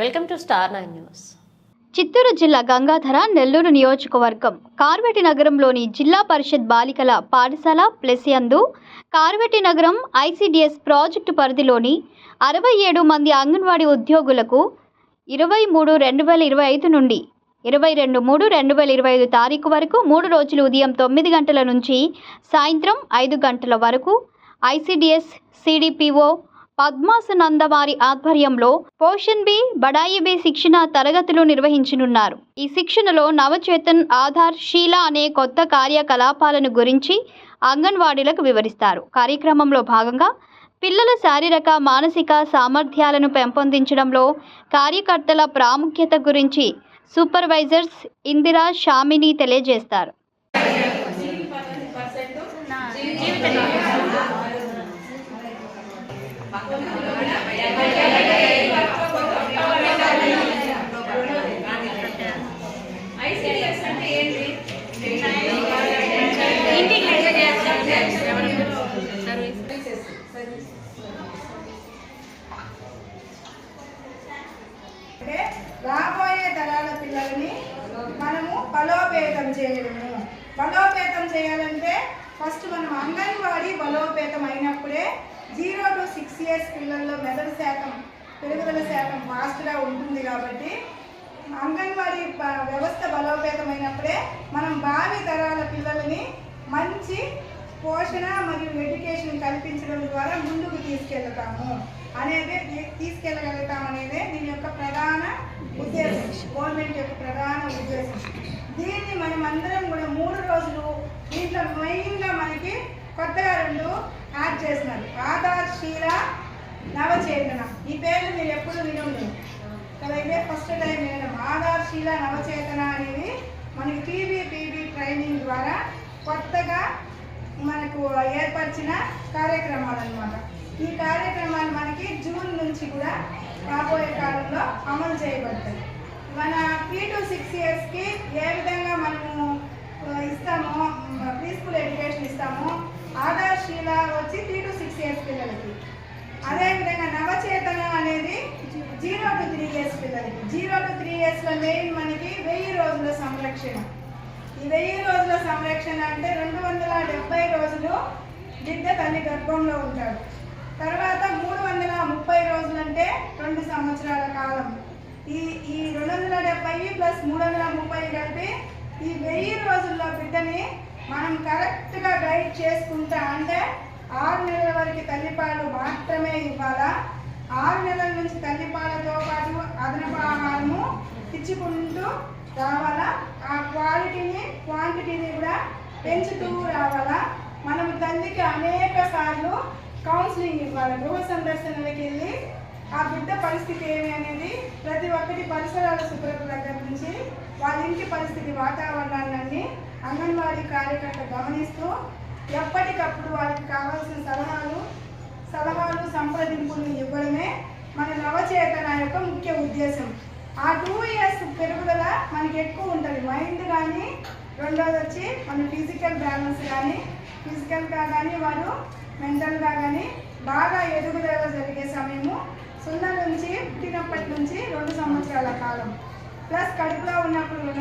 Welcome to star nine news. Chittoor జిల్లా గంగాధర నెల్లూరు నియోజకవర్గం కార్వెటి నగరంలోని జిల్లా పరిషత్ బాలికల పాఠశాల ప్లస్ యందు కార్వెటి నగరం ఐసిడిఎస్ ప్రాజెక్టు పరిధిలోని అరవై ఏడు మంది అంగన్వాడీ ఉద్యోగులకు ఇరవై మూడు రెండు వేల ఇరవై ఐదు నుండి ఇరవై రెండు మూడు రెండు వేల ఇరవై ఐదు తారీఖు వరకు మూడు రోజులు ఉదయం తొమ్మిది గంటల నుంచి సాయంత్రం ఐదు గంటల వరకు ఐసిడిఎస్ సిడిపిఓ పద్మాసనందవారి ఆధ్వర్యంలో పోషన్ బి బడాయి బి శిక్షణ తరగతులు నిర్వహించనున్నారు. ఈ శిక్షణలో నవచేతన్ ఆధార్ శీల అనే కొత్త కార్యకలాపాలను గురించి అంగన్వాడీలకు వివరిస్తారు. కార్యక్రమంలో భాగంగా పిల్లల శారీరక మానసిక సామర్థ్యాలను పెంపొందించడంలో కార్యకర్తల ప్రాముఖ్యత గురించి సూపర్వైజర్స్ ఇందిరా షామిని తెలియజేస్తారు. అంటే ఏంటి రాబోయే తరాల పిల్లల్ని మనము బలోపేతం చేయడము. బలోపేతం చేయాలంటే ఫస్ట్ మనం అంగన్వాడీ బలోపేతం అయినప్పుడే జీరో టు సిక్స్ ఇయర్స్ పిల్లల్లో మెదడు శాతం పెరుగుదల శాతం ఫాస్ట్గా ఉంటుంది కాబట్టి అంగన్వాడీ వ్యవస్థ బలోపేతమైనప్పుడే మనం భావి తరాల పిల్లలని మంచి పోషణ మరియు ఎడ్యుకేషన్ కల్పించడం ద్వారా ముందుకు తీసుకెళ్తాము అనేది తీ- తీసుకెళ్ళగలుగుతాం అనేది దీని యొక్క ప్రధాన ఉద్దేశం గవర్నమెంట్ యొక్క ప్రధాన ఉద్దేశం. దీన్ని మనం అందరం కూడా మూడు రోజులు దీంట్లో మెయిన్ కొత్తగా రెండు యాడ్ చేసినారు. ఆధార్శీల నవచేతన. ఈ పేర్లు మీరు ఎప్పుడు వినండి కదా ఇదే ఫస్ట్ టైం వినడం. ఆధార్శీల నవచేతన అనేది మనకి పీబీపీబీ ట్రైనింగ్ ద్వారా కొత్తగా మనకు ఏర్పరిచిన కార్యక్రమాలు అన్నమాట. ఈ కార్యక్రమాలు మనకి జూన్ నుంచి కూడా రాబోయే కాలంలో అమలు చేయబడతాయి. మన త్రీ టు సిక్స్ ఇయర్స్కి ఏ విధంగా మనము ఇస్తామో ప్రీ స్కూల్ ఎడ్యుకేషన్ ఇస్తామో ఆధార్ శీల వచ్చి త్రీ టు సిక్స్ ఇయర్స్ పిల్లలకి. అదేవిధంగా నవచేతన అనేది జీరో టు త్రీ ఇయర్స్ పిల్లలకి. జీరో టు త్రీ ఇయర్స్లో మెయిన్ మనకి వెయ్యి రోజుల సంరక్షణ. ఈ వెయ్యి రోజుల సంరక్షణ అంటే రెండు వందల డెబ్బై రోజులు బిడ్డ తల్లి గర్భంలో ఉంటాడు. తర్వాత మూడు వందల ముప్పై రోజులు అంటే రెండు సంవత్సరాల కాలం. ఈ ఈ రెండు వందల డెబ్బై ప్లస్ మూడు వందల ముప్పై కలిపి ఈ వెయ్యి రోజుల్లో బిడ్డని మనం కరెక్ట్గా గైడ్ చేసుకుంటా అంటే ఆరు నెలల వరకు తల్లిపాలు మాత్రమే ఇవ్వాలా? ఆరు నెలల నుంచి తల్లిపాలతో పాటు అదనపు ఆహారము ఇచ్చుకుంటూ రావాలా? ఆ క్వాలిటీని క్వాంటిటీని కూడా పెంచుతూ రావాలా? మనం తల్లికి అనేక సార్లు కౌన్సిలింగ్ ఇవ్వాలి. గృహ సందర్శనలకు వెళ్ళి ఆ బిడ్డ పరిస్థితి ఏమి అనేది ప్రతి ఒక్కటి పరిసరాల శుభ్రత దగ్గర నుంచి వాళ్ళ ఇంటి పరిస్థితి వాతావరణాన్ని అంగన్వాడీ కార్యకర్త గమనిస్తూ ఎప్పటికప్పుడు వాళ్ళకి కావాల్సిన సలహాలు సలహాలు సంప్రదింపులు ఇవ్వడమే మన నవచేతన యొక్క ముఖ్య ఉద్దేశం. ఆ టూ ఇయర్స్ పెరుగుదల మనకి ఎక్కువ ఉంటుంది. మైండ్ కానీ రెండోది వచ్చి మన ఫిజికల్ బ్యాలెన్స్ కానీ ఫిజికల్గా కానీ వారు మెంటల్గా కానీ బాగా ఎదుగుదల జరిగే సమయము సున్నా నుంచి పుట్టినప్పటి నుంచి రెండు సంవత్సరాల కాలం. ప్లస్ కడుపులో ఉన్నప్పుడు